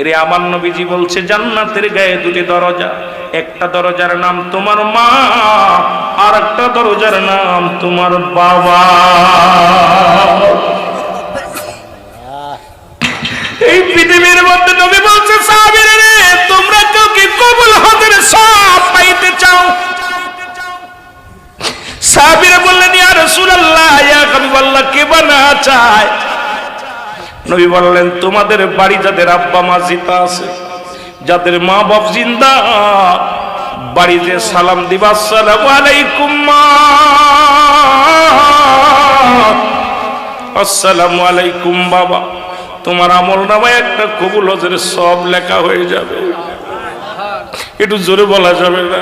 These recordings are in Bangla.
এরে আমার নবীজি বলছে, জান্নাতের গায়ে দুটি দরজা। একটা দরজার নাম তোমার মা, আর একটা দরজার নাম তোমার বাবা। এই পৃথিবীর মধ্যে নবী বলছে, সাহাবীরা রে, তোমরা কেউ কি কবুল হজের সব পাইতে চাও। সাহাবীরা বললেন, ইয়া রাসূলুল্লাহ, ইয়া হাবিবাল্লাহ, কে বানা চায়? নবী বললেন তোমাদের বাড়ি যাদের আব্বা মা জিতা আছে যাদের মা বাপ জিন্দা বাড়িতে সালাম দিবা আসসালামু আলাইকুম মা। আসসালামু আলাইকুম বাবা তোমার আমল নামায় একটা কবুল হজের সব লেখা হয়ে যাবে। একটু জোরে বলা যাবে না?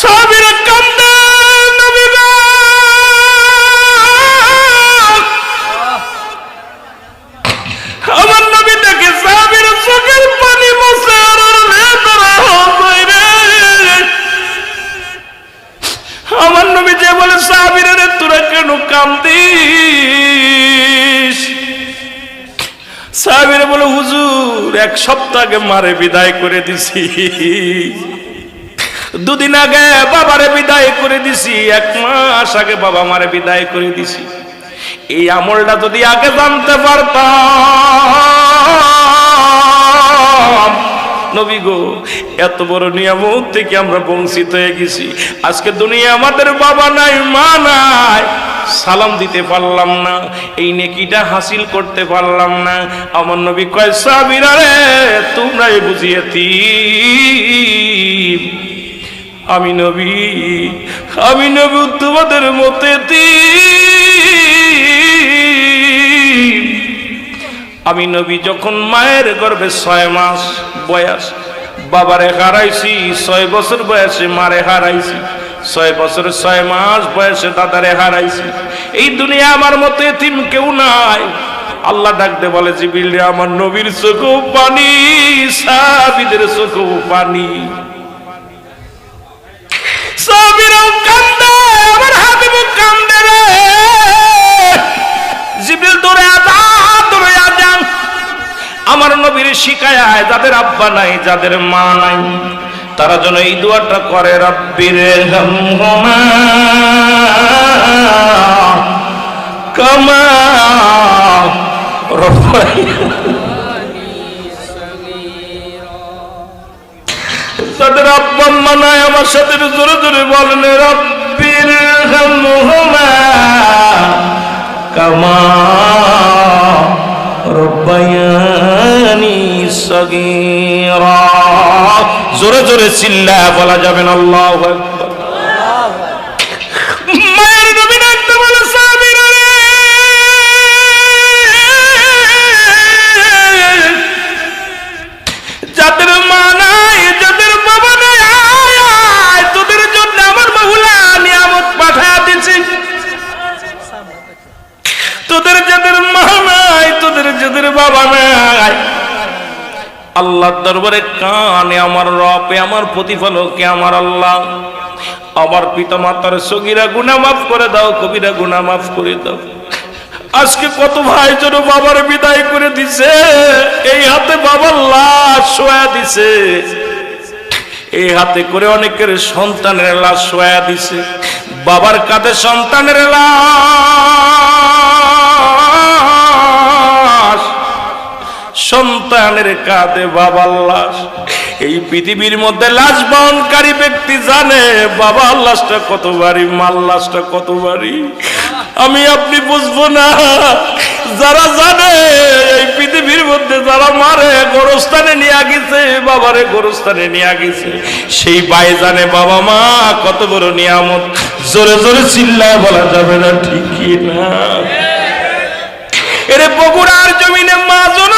সাবিরা কেন কান্দিস সাহাবীরা বলে, হুজুর, এক সপ্তাহ মারে বিদায় করে দিছি। দুদিন আগে বাবারে বিদায় করে দিছি, এক মাস আগে বাবা মারে বিদায় করে দিছি। এই আমলটা যদি আগে জানতে পারতাম নবী গো, এত বড় নিয়ামত থেকে আমরা বঞ্চিত হয়ে গেছি। আজকে দুনিয়া আমাদের বাবা নাই, মা নাই। সালাম দিতে পারলাম না, এই নেকিটা হাসিল করতে পারলাম না। আমার নবী কয়, সাবিরা রে, তোমরাই বুঝিয়েতি আমি নবী আমি নবী তোমাদের মতে আমি নবী যখন মায়ের গর্ভে ছয় মাস বয়স। বাবারে হারাইছি, ছয় বছর বয়সে মারে হারাইছি। ছয় বছর, ছয় মাস বয়সে দাদারে হারাইছি। এই দুনিয়া আমার মতো এতিম কেউ নাই। আল্লাহ ডাকতে বলে জিবিল রে, আমার নবীর চোখেও পানি সাবিদের চোখেও পানি। সাবিরাও কান্দে, আমার হাবিবও কান্দে। নবীর শিকায় যাদের আব্বা নাই, যাদের মা নাই, তারা যেন এই দোয়াটা করে রব্বির কামা তাদের আব্বা আম্মা নাই, আমার সাথে জোরে জোরে বলেন রব্বির কামা রব্বায়ানি সগীরা। জোরে জোরে চিল্লা বলা যাবেন আল্লাহু আল্লাহর দরবারে, কানে আমার রবে আমার প্রতিফলকে আমার আল্লাহ। আমার পিতা মাতার সগিরা গুণা মাফ করে দাও, কবিরা গুণা মাফ করে দাও। আজকে কত ভাই যেন বাবার বিদায় করে দিছে, এই হাতে বাবার লাশ শোয়া দিছে। এই হাতে করে অনেকের সন্তানের লাশ শোয়া দিছে। বাবার কাঁধে সন্তানের লাশ। সন্তানের কাঁধে বাবার লাশ। এই পৃথিবীর মধ্যে লাশ বহনকারী ব্যক্তি জানে বাবার লাশটা কত বাড়ি মাল লাশটা কত বাড়ি আমি, আপনি বুঝব না, যারা জানে, এই পৃথিবীর মধ্যে যারা মারে, গোরস্থানে নিয়ে গেছে, বাবারে গোরস্থানে নিয়ে গেছে। সেই ভাই জানে, বাবা মা, কত বড় নিয়ামত। জোরে জোরে চিল্লায় বলা যাবে না, ঠিকই না। এরে বগুড়ার জমিনে মা জননী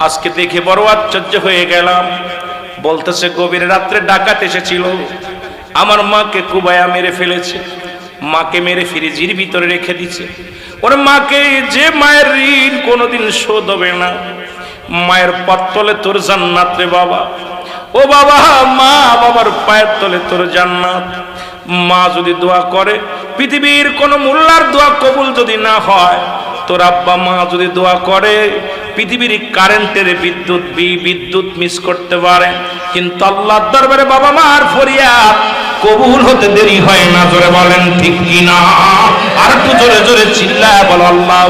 আজকে দেখে বড় আশ্চর্য হয়ে গেলাম। বলতেছে, গভীর রাত্রে ডাকাত এসেছিল। আমার মাকে কুবায়া মেরে ফেলেছে। মাকে মেরে ফ্রিজির ভিতরে রেখে দিছে। ওর মাকে যে মায়ের ঋণ কোনোদিন শোধ হবে না। মায়ের পত্তলে তোর জান্নাত রে বাবা। ও বাবা, মা বাবার পায়ের তলে তোর জান্নাত। মা যদি দোয়া করে, পৃথিবীর কোন মোল্লার দোয়া কবুল যদি না হয় তোর আব্বা মা যদি দোয়া করে, পৃথিবীর কারেন্টের বিদ্যুৎ বিদ্যুৎ মিস করতে পারে। কিন্তু আল্লাহর দরবারে বাবা মার ফরিয়াদ, কবুল হতে দেরি হয় না, জোরে বলেন ঠিক কি না আর একটু জোরে জোরে চিল্লায় বল, আল্লাহ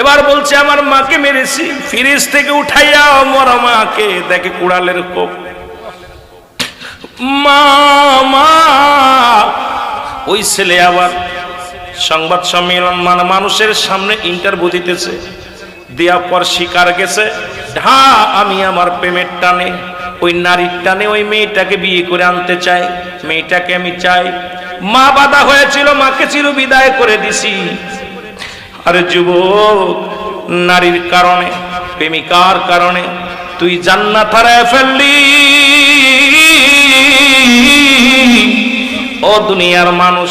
এবার বলছে, আমার মাকে মেরেছি, ফ্রিজ থেকে উঠাইয়া মরা মাকে দেখে কুড়ালের কোপ। মা, ওই ছেলে আবার সংবাদ সম্মেলন মানে মানুষের সামনে ইন্টারভিউ দিতেছে। দেওয়ার পর শিকার গেছে, ঢা, আমি আমার প্রেমের টানে, ওই নারীর টানে ওই মেয়েটাকে বিয়ে করে আনতে চাই। মেয়েটাকে আমি চাই। মা বাধা হয়েছিল, মাকে চির বিদায় করে দিছি। আরে যুবক, নারীর কারণে, প্রেমিকার কারণে তুই জান্নাত হারায় ফেললি। ও দুনিয়ার মানুষ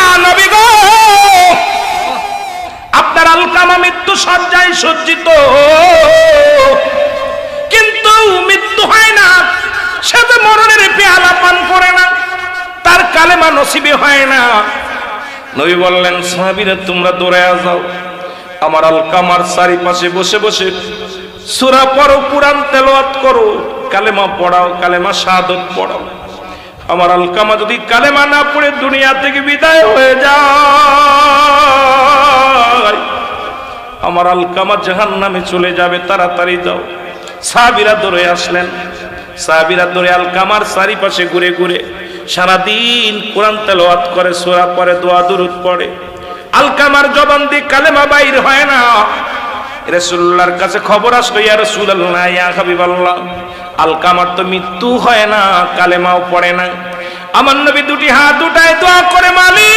হয় না। নবী বললেন, সাহাবীরা, তোমরা দৌড়ে যাও। আমার আলকামার চারিপাশে বসে বসে সূরা পড়ো, কুরআন তেলাওয়াত করো, কালেমা পড়াও, কালেমা শাহাদত পড়াও। আমার আলকামা যদি কালেমা না পড়ে, দুনিয়া থেকে বিদায় হয়ে যায়। আমার আলকামা জাহান নামে চলে যাবে, তাড়াতাড়ি যাও। সাহাবিরা দৌড়ে আসলেন। সাহাবিরা দৌড়ে আলকামার চারিপাশে ঘুরে ঘুরে সারাদিন কোরআন তেলাওয়াত করে, সোরা পরে দোয়া, দুরুদ পড়ে। আলকামার জবান দিয়ে কালেমা বাইর হয় না। রাসূলুল্লাহর কাছে খবর আসলো, ইয়া রাসূলুল্লাহ, ইয়া হাবিবাল্লাহ, আলকামার তো মৃত্যু হয় না, কালেমাও পড়ে না। আমার নবী দুটি হাত উঠায় দোয়া করে, মালিক,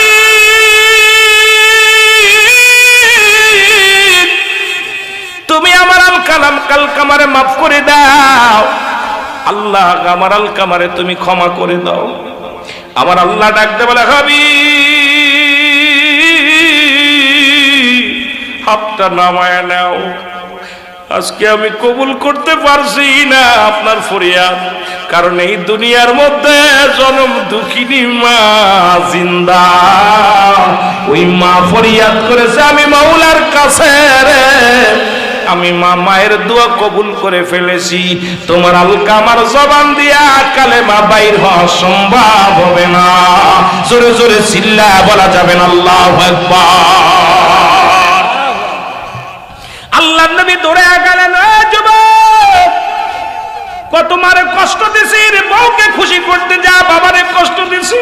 তুমি আমার আল কালাম কাল কামারে মাফ করে দাও। আল্লাহ, আমার আল কামারে তুমি ক্ষমা করে দাও। আমার আল্লাহ ডাকতে বলে হাবি হাতটা নামায় নাও। আজকে আমি কবুল করতে পারছি না আপনার ফরিয়াদ, কারণ এই দুনিয়ার মধ্যে জনম দুঃখিনী মা জিন্দা। ওই মা ফরিয়াদ করেছে আমি মাওলার কাছে রে। আমি মা মায়ের দোয়া কবুল করে ফেলেছি। তোমার আলকা আমার জবান দিয়া কালে মা বাইর হওয়া সম্ভব হবে না। জোরে জোরে চিল্লা বলা যাবে না, আল্লাহ আল্লাহ নবী দৌড়ে গেলেন "এ যুবক, কত মারে কষ্ট দিছি রে, বউকে খুশি করতে যা, বাবারে কষ্ট দিছি।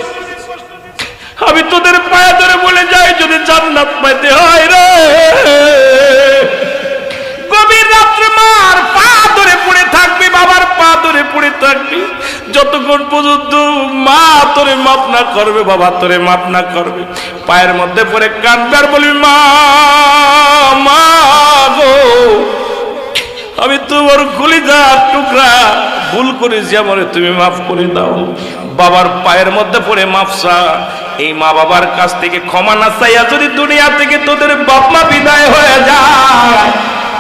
আমি তোদের পায়ে ধরে বলে যাই, যদি জান্নাত পাইতে হয় রে। মার পা ধরে পড়ে থাকবি, বাবার পা ধরে পড়ে থাকবি। যতক্ষণ পর্যন্ত মা তোরে মাপ না করবে, বাবা তোরে মাপ না করবে। পায়ের মধ্যে কাঁদবে আর মা মা গো, আমি তোমার কলিজার টুকরা ভুল করেছি, আমারে তুমি মাফ করে দাও। বাবার পায়ের মধ্যে পড়ে মাফসা। এই মা বাবার কাছ থেকে ক্ষমা না চাইয়া যদি দুনিয়া থেকে তোদের বাপ মা বিদায় হয়ে যায়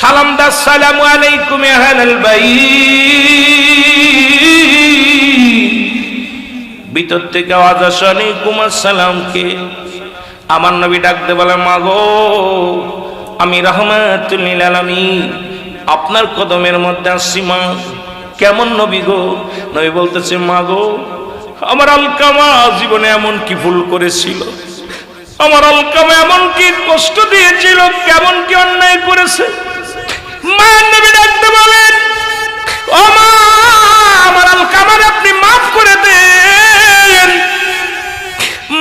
সালাম দাস সালামু আলাইকুম আহলাল বাইত। ভিতর থেকে আওয়াজ আসে আলাইকুম আসসালাম কে? আমার নবী ডাকতে বলে মাগো আমি রহমাতুল্লিল আলামিন। আপনার কদমের মধ্যে আসছি, মা। কেমন নবী গো? নবী বলতেছে, মা গো, আমার আলকামা জীবনে এমন কি ভুল করেছিল? আমার আলকামা এমন কি কষ্ট দিয়েছিল? কেমন কি অন্যায় করেছে? মায়ের নবী ডাকতে বলেন ও মা আমার আলকামার আপনি মাফ করে দেন।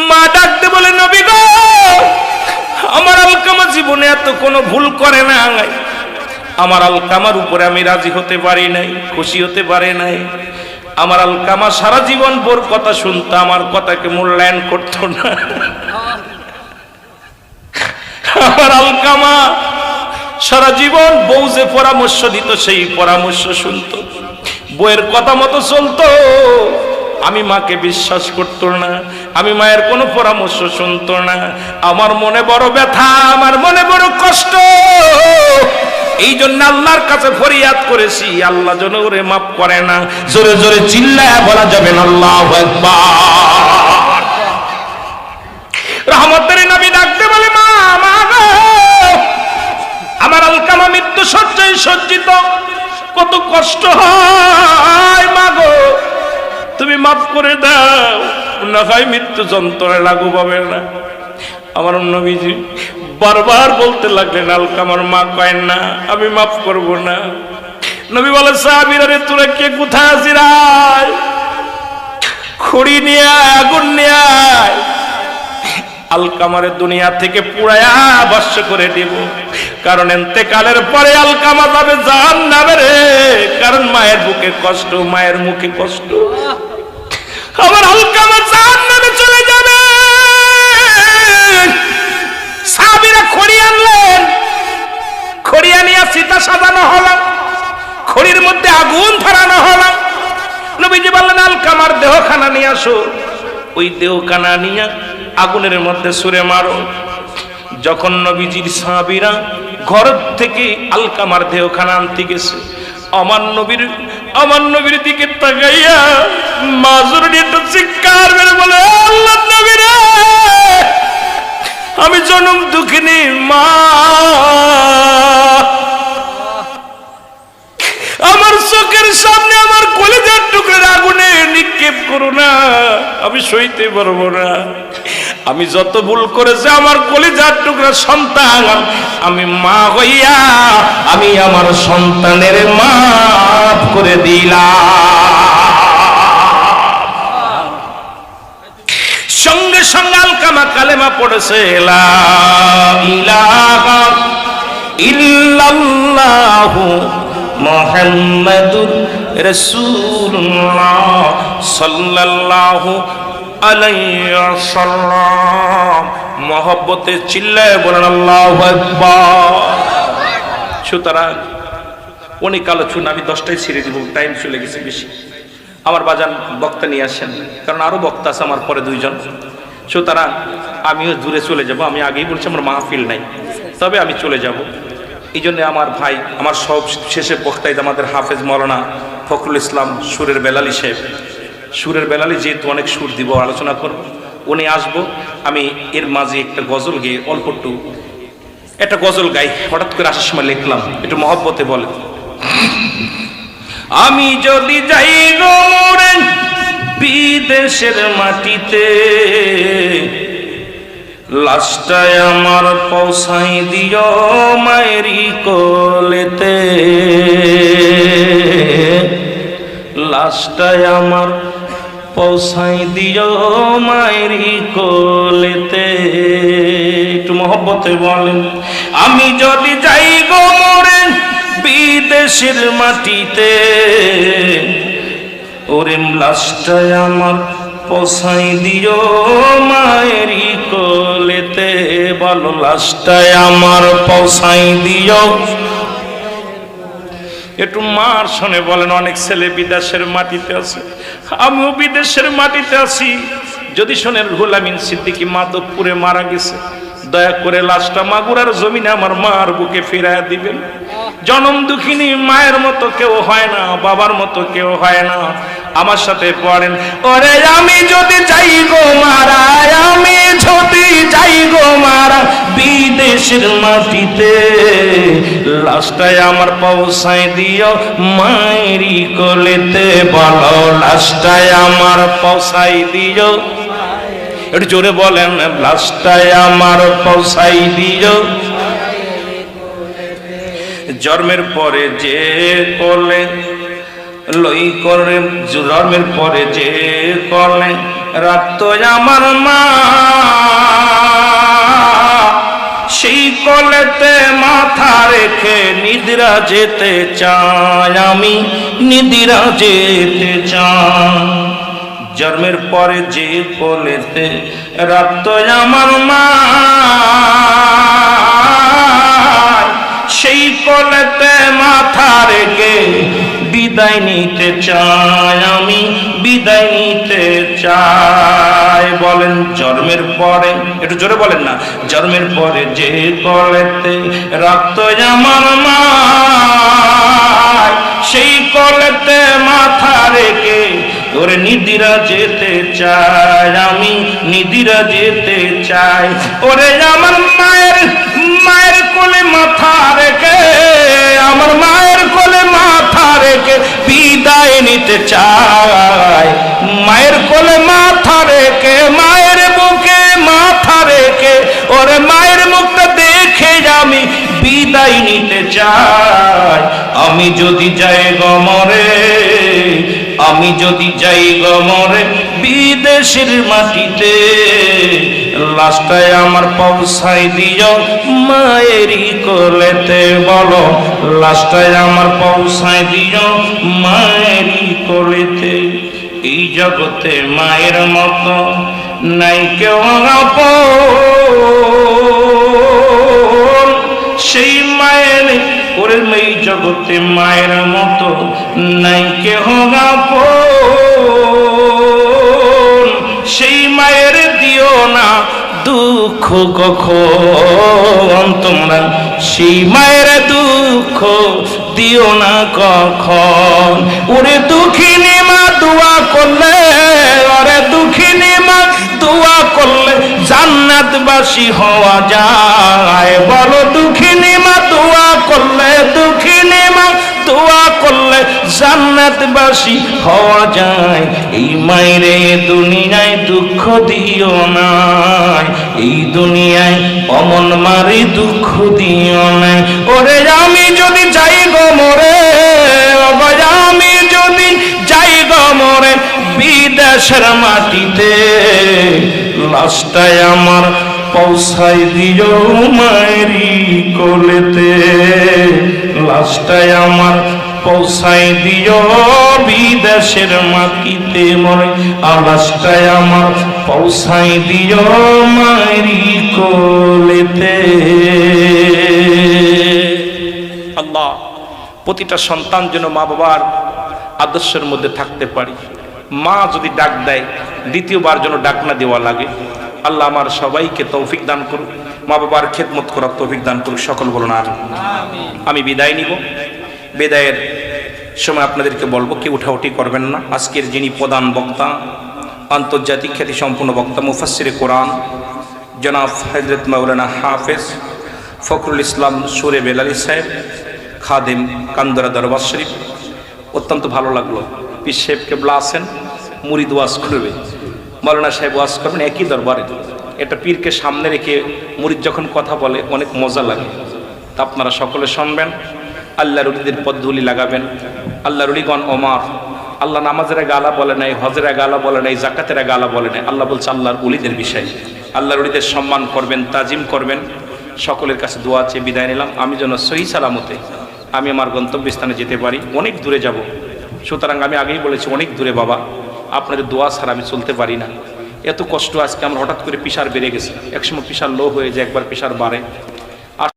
মা ডাকতে বলে নবী গো আমার আলকামা জীবনে এত কোনো ভুল করে না আমার আলকামার উপরে আমি রাজি হতে পারি নাই খুশি হতে পারি নাই। আমার আলকামা সারা জীবন বোর কথা শুনতো আমার কথাকে মূল্যায়ন করতো না। আমার আলকামা সারা জীবন বউ যে পরামর্শ দিত, সেই পরামর্শ শুনতো। বইয়ের কথা মতো চলতো। আমি মাকে বিশ্বাস করতো না, আমি মায়ের কোনো পরামর্শ শুনতো না। আমার মনে বড় ব্যথা, আমার মনে বড় কষ্ট। এই জন্য আল্লাহর কাছে ফরিয়াদ করেছি, আল্লাহ যেন ওরে মাফ করে না। জোরে জোরে চিল্লায় বলা যাবে না, আল্লাহ একবার সজ্জায় সজ্জিত। কত কষ্ট হয়, মা গো। তুমি মাফ করে দাও। না হয় মৃত্যু যন্ত্রণা লাগু পাবে না। আমার নবীজি বারবার বলতে লাগলেন, আলকা আমার মা কয় না, আমি মাফ করব না। নবী বলে, সাহাবিরা রে, তোরা কে কোথায় আসিরায় খড়ি নিয়ে, আগুন নিয়ে আয় আলকামারের দুনিয়া থেকে পুরায়া বর্ষ করে দিব। কারণ এতেকালের পরে আলকামা যাবে জান নামে রে। কারণ মায়ের বুকে কষ্ট, মায়ের মুখে কষ্ট। আমার আলকামা জান নামে চলে যাবে। সাহাবিরা খড়ি আনলেন। খড়িয়া নিয়ে সীতা সাজানো হলো। খড়ির মধ্যে আগুন ধরানো হলো। নবীজি বললেন, আলকামার দেহখানা নিয়ে আসো। ওই দেহখানা নিয়া আগুনের মধ্যে সুরে মারো। যখন নবীজির সাহাবিরা ঘর থেকে আলকামার দেহখানা আনতে গেছে, আমার নবীর আমার নবীর দিকে তাকাইয়া মাজুর একটু চিৎকার মেরে বলে আল্লাহ নবীরা, আমি জনম দুঃখিনী, মা। আমার চোখের সামনে আমার কলেজার টুকরের আগুনে নিক্ষেপ করো না, আমি সইতে পারব না। আমি যত ভুল করেছে, আমার কলেজার টুকরা সন্তান, আমি মা হইয়া, আমি আমার সন্তানের মাফ করে দিলাম। সঙ্গে সঙ্গে আলকামা কালেমা পড়েছে ইলাহা ইল্লাল্লাহু মোহাম্মদুর রসুল্লাহ সাল্লাল্লাহু আলাইহি ওয়াসাল্লাম। মহব্বতে চিল্লায় বলেন, আল্লাহু সুতরাং অনেক আলোচনা আমি দশটায় ছেড়ে দিব, টাইম চলে গেছে বেশি। আমার বাজান বক্তা নিয়ে আসেন, কারণ আরও বক্তা আছে আমার পরে দুইজন। সুতরাং আমিও দূরে চলে যাব, আমি আগেই বলছি আমার মাহফিল নাই। তবে আমি চলে যাব। এই জন্য আমার ভাই, আমার সব শেষে বক্তাই আমাদের হাফেজ মৌলানা ফখরুল ইসলাম সুরের বেলালি সাহেব। সুরের বেলালি যেহেতু অনেক সুর দিব, আলোচনা করব, উনি আসব, আমি এর মাঝে একটা গজল গিয়ে অল্প একটু, একটা গজল গাই, হঠাৎ করে আসার সময় লিখলাম, একটু মহব্বতে বলে। আমি যদি যাই গোরে বিদেশের মাটিতে লাস্টায় আমার পৌঁছাই দিও মায়েরি কোলেতে। লাস্টায় আমার পৌঁছাই দিও মায়েরি কোলেতে। একটু মহব্বতে বলেন, আমি যদি যাই গো মোরে বিদেশের মাটিতে, ওরে লাস্টায় আমার পোসাই দিও মায়েরি কোলেতে বলো লাস্টায় আমার পোসাই দিও। একটু মার শোনে বলেন, অনেক ছেলে বিদেশের মাটিতে আছে। আমিও বিদেশের মাটিতে আছি। যদি শোনেন রুহুল আমিন সিদ্দিকি মাধবপুরে মারা গেছে, দয়া করে লাশটা মাগুরার জমিনে আমার মার বুকে ফিরাইয়া দিবেন। জনম দুঃখিনী মায়ের মতো কেউ হয় না, বাবার মতো কেউ হয় না। আমার সাথে পড়েন। ওরে, আমি যদি যাই গো মারা, আমি যদি যাই গো মারা বিদেশের মাটিতে লাস্টায় আমার পৌঁছায় দিও মায়েরি কোলেতে, বলো লাস্টায় আমার পৌঁছাই দিও। একটু জোরে বলেন লাস্টায় আমার পৌঁছাই দিও। জন্মের পরে যে কোলে লই করে জন্মের পরে যে কোলে রাখতো আমার মা। সেই কলেতে মাথা রেখে নিদ্রা যেতে চাই আমি, নিদ্রা যেতে চাই। জন্মের পরে যে কলেতে রাখতো আমার মা, সেই কোলেতে মাথা রেখে বিদায় নিতে চাই আমি, বিদায় নিতে চাই। বলেন জন্মের পরে, একটু জোরে বলেন না, জন্মের পরে যে কলেতে রক্ত আমার মা সেই কলেতে মাথা রেখে ওরে নিদিরা যেতে চাই আমি, নিদিরা যেতে চাই। ওরে আমার মায়ের বিদায় নিতে চায়। মায়ের কোলে মাথা রেখে, মায়ের মুখে মাথা রেখে, ওরে মায়ের মুখটা দেখে আমি বিদায় নিতে চাই। আমি যদি যাই গমরে আমি যদি যাই গমরে বিদেশের মাটিতে লাস্টায় আমার পৌঁছাই দিও মায়েরই কোলেতে, বলো লাস্টায় আমার পৌঁছাই দিও মায়েরই কোলেতে। এই জগতে মায়ের মতো নাই কেউ সেই মায়ের, ওরে এই জগতে মায়ের মতো দুঃখ কখন? তোমরা সেই মায়ের দুঃখ দিও না কখন? ওরে দুঃখিনী মা, দোয়া করলে ওরে দুঃখিনী মা, দোয়া করলে জান্নাতবাসী হওয়া যায়। বলো দুঃখিনী মা, দোয়া করলে, দুঃখিনী মা, দোয়া করলে জান্নাতবাসী হওয়া যায়। এই মায়েরে দুনিয়ায় দুঃখ দিও না। এই দুনিয়ায় অমন মারি দুঃখ দিও না ওরে আমি যদি যাই গো মরে আমি যদি যাই গো মরে, বিদেশের মাটিতে লাস্টায় আমার পৌঁছাই দিও মায়েরি কোলেতে। লাস্টায় আমার পৌঁছাই দিও বিদেশের মাটিতে মরে, আর লাস্টায় আমার পৌঁছাই দিও মায়েরি কোলেতে। আল্লাহ, প্রতিটা সন্তান যেন মা বাবার আদর্শের মধ্যে থাকতে পারি। মা যদি ডাক দেয়, দ্বিতীয়বার যেন ডাক না দেওয়া লাগে। আল্লাহ আমার সবাইকে তৌফিক দান করুক, মা বাবার খেদমত করার তৌফিক দান করুক, সকল বলুন আর আমি বিদায় নিব। বিদায়ের সময় আপনাদেরকে বলব, কেউ উঠাউঠি করবেন না। আজকের যিনি প্রধান বক্তা আন্তর্জাতিক খ্যাতি সম্পূর্ণ বক্তা মুফাসির কোরআন, জনাব হজরত মৌলানা হাফেজ ফখরুল ইসলাম সুরে বেলালি সাহেব, খাদিম কান্দরা দরবার শরীফ। অত্যন্ত ভালো লাগল। পীর সাহেব কেবলা আছেন, মুরিদ ওয়াজ করবে মৌলানা সাহেব ওয়াজ করবেন একই দরবারে। এটা পীরকে সামনে রেখে মুরিদ যখন কথা বলে, অনেক মজা লাগে। তা আপনারা সকলে শুনবেন। আল্লাহ রুলিদের পদ্ধতি লাগাবেন। আল্লাহ রুলিগণ ওমার আল্লাহ নামাজের গালা বলে নাই, হজের গালা বলে নাই, জাকাতের গালা বলে নাই। আল্লাহ বলছে আল্লাহর উলিদের বিষয়। আল্লাহর উলিদের সম্মান করবেন, তাজিম করবেন। সকলের কাছে দোয়া চেয়ে বিদায় নিলাম। আমি যেন সহি সালামতে আমি আমার গন্তব্যস্থানে যেতে পারি। অনেক দূরে যাব। সুতরাং আমি আগেই বলেছি, অনেক দূরে বাবা। আপনাদের দোয়া ছাড়া আমি চলতে পারি না। এত কষ্ট আজকে আমার হঠাৎ করে প্রেশার বেড়ে গেছে। একসময় প্রেশার লো হয়ে যায়, একবার প্রেশার বাড়ে।